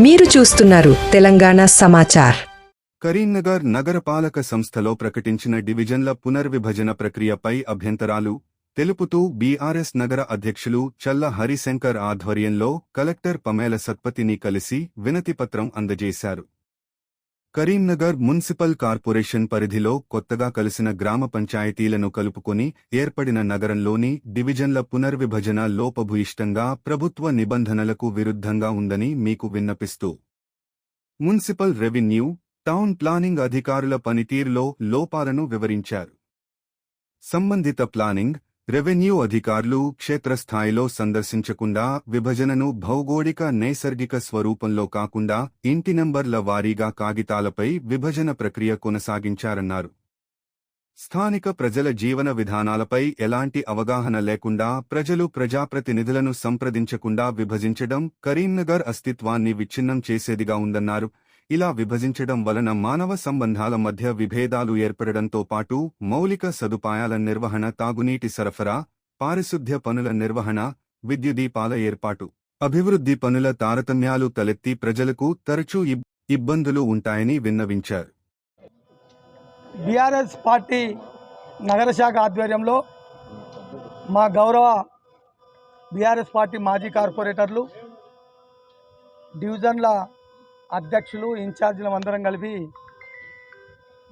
మీరు చూస్తున్నారు తెలంగాణ సమాచార్. కరీంనగర్ నగరపాలక సంస్థలో ప్రకటించిన డివిజన్ల పునర్విభజన ప్రక్రియపై అభ్యంతరాలు తెలుపుతూ బీఆర్ఎస్ నగర అధ్యక్షులు చల్ల హరిశంకర్ ఆధ్వర్యంలో కలెక్టర్ పమేల సత్పతిని కలిసి వినతిపత్రం అందజేశారు. కరీంనగర్ మున్సిపల్ కార్పొరేషన్ పరిధిలో కొత్తగా కలిసిన గ్రామ పంచాయతీలను కలుపుకొని ఏర్పడిన నగరంలోని డివిజన్ల పునర్విభజన లోపభూయిష్టంగా ప్రభుత్వ నిబంధనలకు విరుద్ధంగా ఉందని మీకు విన్నపిస్తూ. మున్సిపల్ రెవెన్యూ టౌన్ ప్లానింగ్ అధికారుల పనితీరులో లోపాలను వివరించారు. సంబంధిత ప్లానింగ్ రెవెన్యూ అధికారులు క్షేత్రస్థాయిలో సందర్శించకుండా విభజనను భౌగోళిక నైసర్గిక స్వరూపంలో కాకుండా ఇంటి నంబర్ల వారీగా కాగితాలపై విభజన ప్రక్రియ కొనసాగించారన్నారు. స్థానిక ప్రజల జీవన విధానాలపై ఎలాంటి అవగాహన లేకుండా ప్రజలు ప్రజాప్రతినిధులను సంప్రదించకుండా విభజించడం కరీంనగర్ అస్తిత్వాన్ని విచ్ఛిన్నం చేసేదిగా ఉందన్నారు. ఇలా విభజించడం వలన మానవ సంబంధాల మధ్య విభేదాలు ఏర్పడడంతో పాటు మౌలిక సదుపాయాల నిర్వహణ తాగునీటి సరఫరా పారిశుద్ధ్య పనుల నిర్వహణ విద్యుదీపాల ఏర్పాటు అభివృద్ధి పనుల తారతమ్యాలు తలెత్తి ప్రజలకు తరచూ ఇబ్బందులు ఉంటాయని విన్నవించారు. బీఆర్ఎస్ పార్టీ నగర శాఖ ఆధ్వర్యంలో మా గౌరవ బీఆర్ఎస్ పార్టీ మాజీ కార్పొరేటర్లు డివిజన్ల అధ్యక్షులు ఇన్ఛార్జీలు అందరం కలిపి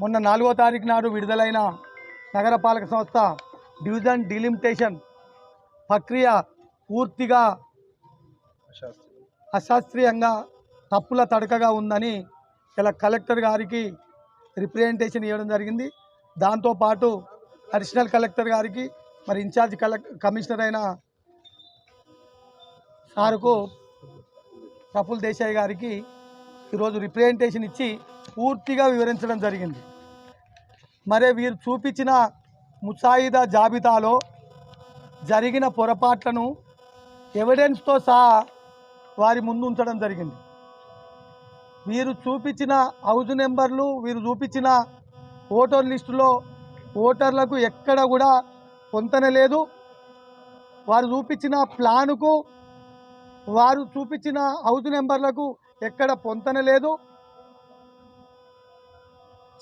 మొన్న నాలుగో తారీఖు నాడు విడుదలైన నగరపాలక సంస్థ డివిజన్ డిలిమిటేషన్ ప్రక్రియ పూర్తిగా అశాస్త్రీయంగా తప్పుల తడకగా ఉందని ఇలా కలెక్టర్ గారికి రిప్రజెంటేషన్ ఇవ్వడం జరిగింది. దాంతోపాటు అడిషనల్ కలెక్టర్ గారికి మరి ఇన్ఛార్జ్ కలెక్ కమిషనర్ అయిన సారుకు ప్రఫుల్ దేశాయ్ గారికి ఈరోజు రిప్రజెంటేషన్ ఇచ్చి పూర్తిగా వివరించడం జరిగింది. మరి వీరు చూపించిన ముసాయిదా జాబితాలో జరిగిన పొరపాట్లను ఎవిడెన్స్తో సహా వారి ముందు ఉంచడం జరిగింది. వీరు చూపించిన హౌజ్ నెంబర్లు వీరు చూపించిన ఓటర్ లిస్టులో ఓటర్లకు ఎక్కడ కూడా పొంతన లేదు. వారు చూపించిన ప్లానుకు వారు చూపించిన హౌస్ నెంబర్లకు ఎక్కడ పొంతన లేదు.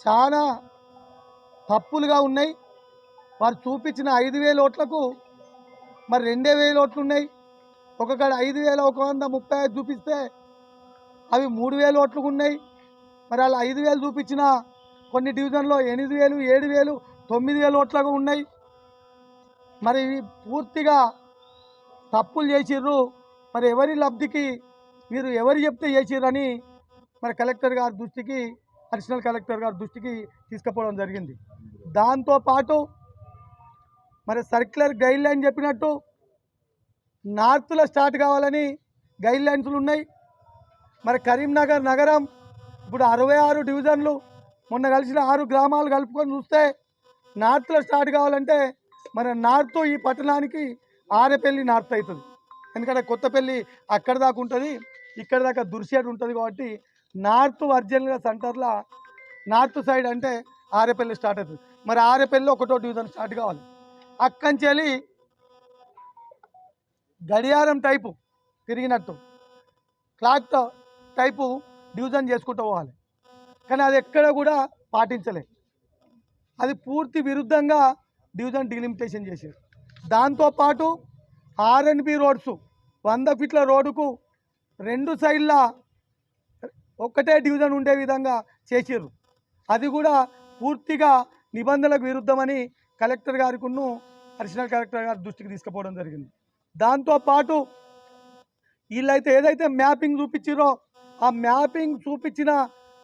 చాలా తప్పులుగా ఉన్నాయి. వారు చూపించిన ఐదు వేల ఓట్లకు మరి రెండే వేల ఓట్లు ఉన్నాయి. ఒక్కొక్కడ ఐదు వేల ఒక వంద ముప్పై ఐదు చూపిస్తే అవి మూడు వేల ఓట్లు ఉన్నాయి. మరి అలా ఐదు వేలు చూపించిన కొన్ని డివిజన్లో ఎనిమిది వేలు ఏడు వేలు తొమ్మిది వేల ఓట్లకు ఉన్నాయి. మరి ఇవి పూర్తిగా తప్పులు చేసిర్రు. మరి ఎవరి లబ్ధికి మీరు ఎవరు చెప్తే చేసిరని మరి కలెక్టర్ గారి దృష్టికి అడిషనల్ కలెక్టర్ గారి దృష్టికి తీసుకుపోవడం జరిగింది. దాంతోపాటు మరి సర్క్యులర్ గైడ్ లైన్ చెప్పినట్టు నార్త్లో స్టార్ట్ కావాలని గైడ్ లైన్స్లు ఉన్నాయి. మరి కరీంనగర్ నగరం ఇప్పుడు అరవై ఆరు డివిజన్లు మొన్న కలిసిన ఆరు గ్రామాలు కలుపుకొని చూస్తే నార్త్లో స్టార్ట్ కావాలంటే మరి నార్త్ ఈ పట్టణానికి ఆరేపల్లి నార్త్ అవుతుంది. ఎందుకంటే కొత్తపల్లి అక్కడ దాకా ఉంటుంది ఇక్కడ దాకా దుర్సేట్ ఉంటుంది కాబట్టి నార్త్ వర్జన్గా సెంటర్లో నార్త్ సైడ్ అంటే ఆరేపల్లి స్టార్ట్ అవుతుంది. మరి ఆరేపల్లి ఒకటో డివిజన్ స్టార్ట్ కావాలి. అక్కడి వెళ్ళి గడియారం టైపు తిరిగినట్టు క్లాక్ టైపు డివిజన్ చేసుకుంటూ పోవాలి. కానీ అది ఎక్కడ కూడా పాటించలే. అది పూర్తి విరుద్ధంగా డివిజన్ డిలిమిటేషన్ చేశారు. దాంతోపాటు ఆర్ఎన్బి రోడ్స్ వంద ఫీట్ల రోడ్డుకు రెండు సైడ్ల ఒక్కటే డివిజన్ ఉండే విధంగా చేసారు అది కూడా పూర్తిగా నిబంధనలకు విరుద్ధమని కలెక్టర్ గారికును అడిషనల్ కలెక్టర్ గారి దృష్టికి తీసుకుపోవడం జరిగింది. దాంతోపాటు వీళ్ళైతే ఏదైతే మ్యాపింగ్ చూపించారో ఆ మ్యాపింగ్ చూపించిన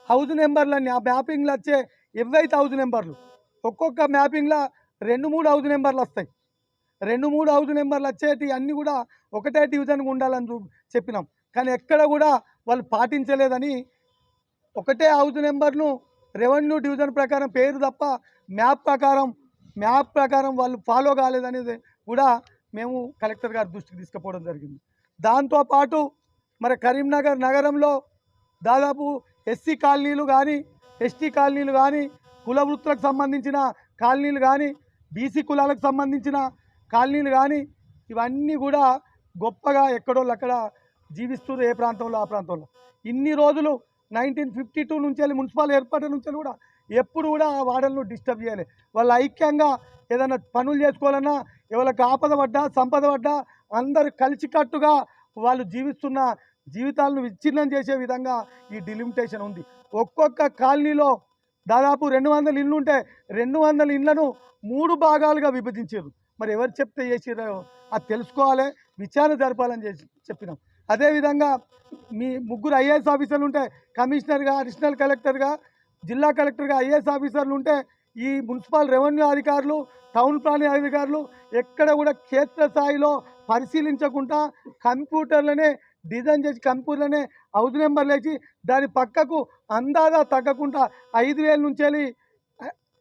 హౌస్ నెంబర్లన్నీ ఆ మ్యాపింగ్లో వచ్చే ఎవైతే హౌస్ నెంబర్లు ఒక్కొక్క మ్యాపింగ్లో రెండు మూడు హౌస్ నెంబర్లు వస్తాయి. రెండు మూడు హౌస్ నెంబర్లు వచ్చేటి అన్నీ కూడా ఒకటే డివిజన్గా ఉండాలని చూ చెప్పినాం. కానీ ఎక్కడ కూడా వాళ్ళు పాటించలేదని ఒకటే హౌస్ నెంబర్ను రెవెన్యూ డివిజన్ ప్రకారం పేరు తప్ప మ్యాప్ ప్రకారం మ్యాప్ ప్రకారం వాళ్ళు ఫాలో కాలేదనేది కూడా మేము కలెక్టర్ గారి దృష్టికి తీసుకుపోవడం జరిగింది. దాంతోపాటు మరి కరీంనగర్ నగరంలో దాదాపు ఎస్సీ కాలనీలు కానీ ఎస్టీ కాలనీలు కానీ కుల వృత్తులకు సంబంధించిన కాలనీలు కానీ బీసీ కులాలకు సంబంధించిన కాలనీలు కానీ ఇవన్నీ కూడా గొప్పగా ఎక్కడోళ్ళు అక్కడ జీవిస్తున్నారు ఏ ప్రాంతంలో ఆ ప్రాంతంలో. ఇన్ని రోజులు నైన్టీన్ ఫిఫ్టీ టూ నుంచి వెళ్ళి మున్సిపల్ ఏర్పాటు నుంచి కూడా ఎప్పుడు కూడా ఆ వాడలను డిస్టర్బ్ చేయాలి. వాళ్ళు ఐక్యంగా ఏదైనా పనులు చేసుకోవాలన్నా ఎవరికి ఆపద పడ్డా సంపద పడ్డా అందరు కలిసికట్టుగా వాళ్ళు జీవిస్తున్న జీవితాలను విచ్ఛిన్నం చేసే విధంగా ఈ డిలిమిటేషన్ ఉంది. ఒక్కొక్క కాలనీలో దాదాపు రెండు వందల ఇళ్ళు ఉంటే రెండు వందల ఇళ్ళను మూడు భాగాలుగా విభజించారు. మరి ఎవరు చెప్తే చేసిరో అది తెలుసుకోవాలి విచారణ జరపాలని చేసి చెప్పినాం. అదేవిధంగా మీ ముగ్గురు ఐఏఎస్ ఆఫీసర్లు ఉంటే కమిషనర్గా అడిషనల్ కలెక్టర్గా జిల్లా కలెక్టర్గా ఐఏఎస్ ఆఫీసర్లు ఉంటే ఈ మున్సిపల్ రెవెన్యూ అధికారులు టౌన్ ప్లానింగ్ అధికారులు ఎక్కడ కూడా క్షేత్రస్థాయిలో పరిశీలించకుండా కంప్యూటర్లనే డిజైన్ చేసి కంప్యూటర్లనే హౌస్ నెంబర్లు వేసి దాని పక్కకు అందాదా తగ్గకుండా ఐదు వేల నుంచి వెళ్ళి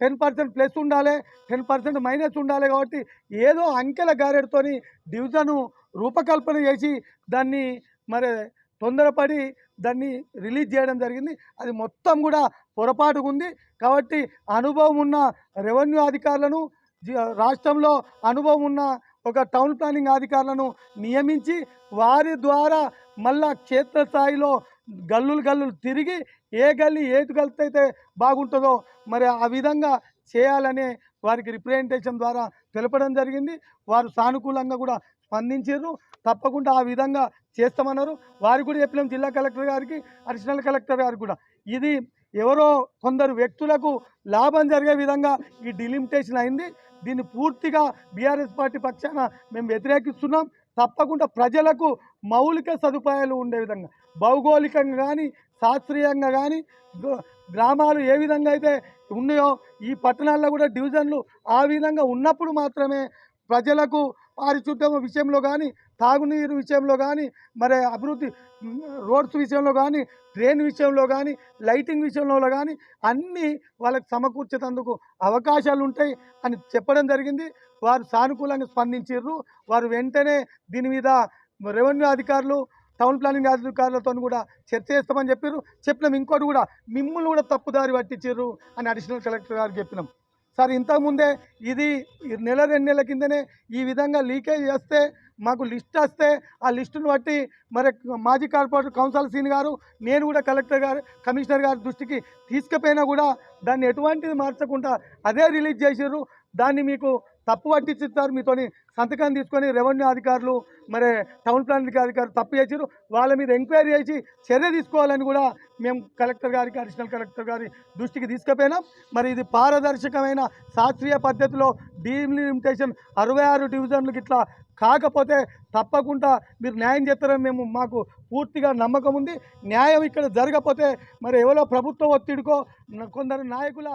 టెన్ పర్సెంట్ ప్లస్ ఉండాలి టెన్ పర్సెంట్ మైనస్ ఉండాలి కాబట్టి ఏదో అంకెల గారెడుతోని డివిజను రూపకల్పన చేసి దాన్ని మరి తొందరపడి దాన్ని రిలీజ్ చేయడం జరిగింది. అది మొత్తం కూడా పొరపాటుగా ఉంది కాబట్టి అనుభవం ఉన్న రెవెన్యూ అధికారులను జి- రాష్ట్రంలో అనుభవం ఉన్న ఒక టౌన్ ప్లానింగ్ అధికారులను నియమించి వారి ద్వారా మళ్ళా క్షేత్రస్థాయిలో గల్లులు గల్లులు తిరిగి ఏ గల్లీ ఏటు గల్తైతే బాగుంటుందో మరి ఆ విధంగా చేయాలనే వారికి రిప్రజెంటేషన్ ద్వారా తెలపడం జరిగింది. వారు సానుకూలంగా కూడా స్పందించారు. తప్పకుండా ఆ విధంగా చేస్తామన్నారు. వారికి కూడా చెప్పినాం జిల్లా కలెక్టర్ గారికి అడిషనల్ కలెక్టర్ గారికి కూడా. ఇది ఎవరో కొందరు వ్యక్తులకు లాభం జరిగే విధంగా ఈ డిలిమిటేషన్ అయింది. దీన్ని పూర్తిగా బీఆర్ఎస్ పార్టీ పక్షాన మేము వ్యతిరేకిస్తున్నాం. తప్పకుండా ప్రజలకు మౌలిక సదుపాయాలు ఉండే విధంగా భౌగోళికంగా కానీ శాస్త్రీయంగా కానీ గ్రామాలు ఏ విధంగా అయితే ఉన్నాయో ఈ పట్టణాల్లో కూడా డివిజన్లు ఆ విధంగా ఉన్నప్పుడు మాత్రమే ప్రజలకు పారిశుద్ధ్యం విషయంలో కానీ తాగునీరు విషయంలో కానీ మరి అభివృద్ధి రోడ్స్ విషయంలో కానీ ట్రైన్ విషయంలో కానీ లైటింగ్ విషయంలో కానీ అన్నీ వాళ్ళకి సమకూర్చేటందుకు అవకాశాలు ఉంటాయి అని చెప్పడం జరిగింది. వారు సానుకూలంగా స్పందించారు వారు వెంటనే దీని మీద రెవెన్యూ అధికారులు టౌన్ ప్లానింగ్ అధికారులతో కూడా చర్చ చేస్తామని చెప్పారు చెప్పినాం. ఇంకోటి కూడా మిమ్మల్ని కూడా తప్పుదారి పట్టించారు అని అడిషనల్ కలెక్టర్ గారు చెప్పినాం. సార్ ఇంతకుముందే ఇది నెల రెండు నెలల కిందనే ఈ విధంగా లీకేజ్ చేస్తే మాకు లిస్ట్ వస్తే ఆ లిస్టును బట్టి మరి మాజీ కార్పొరేటర్ కౌన్సిల్ సీన్ గారు నేను కూడా కలెక్టర్ గారు కమిషనర్ గారి దృష్టికి తీసుకుపోయినా కూడా దాన్ని ఎటువంటిది మార్చకుండా అదే రిలీజ్ చేశారు దాన్ని మీకు తప్పు పట్టించిస్తారు. మీతోని సంతకం తీసుకొని రెవెన్యూ అధికారులు మరి టౌన్ ప్లానింగ్ అధికారులు తప్పు చేసారు వాళ్ళ మీద ఎంక్వైరీ చేసి చర్య తీసుకోవాలని కూడా మేము కలెక్టర్ గారికి అడిషనల్ కలెక్టర్ గారి దృష్టికి తీసుకుపోయినాం. మరి ఇది పారదర్శకమైన శాస్త్రీయ పద్ధతిలో డీలిమిటేషన్ అరవై ఆరు డివిజన్లకు ఇట్లా కాకపోతే తప్పకుండా మీరు న్యాయం చేస్తారని మేము మాకు పూర్తిగా నమ్మకం ఉంది. న్యాయం ఇక్కడ జరగకపోతే మరి ఎవరో ప్రభుత్వ ఒత్తిడికో కొందరు నాయకుల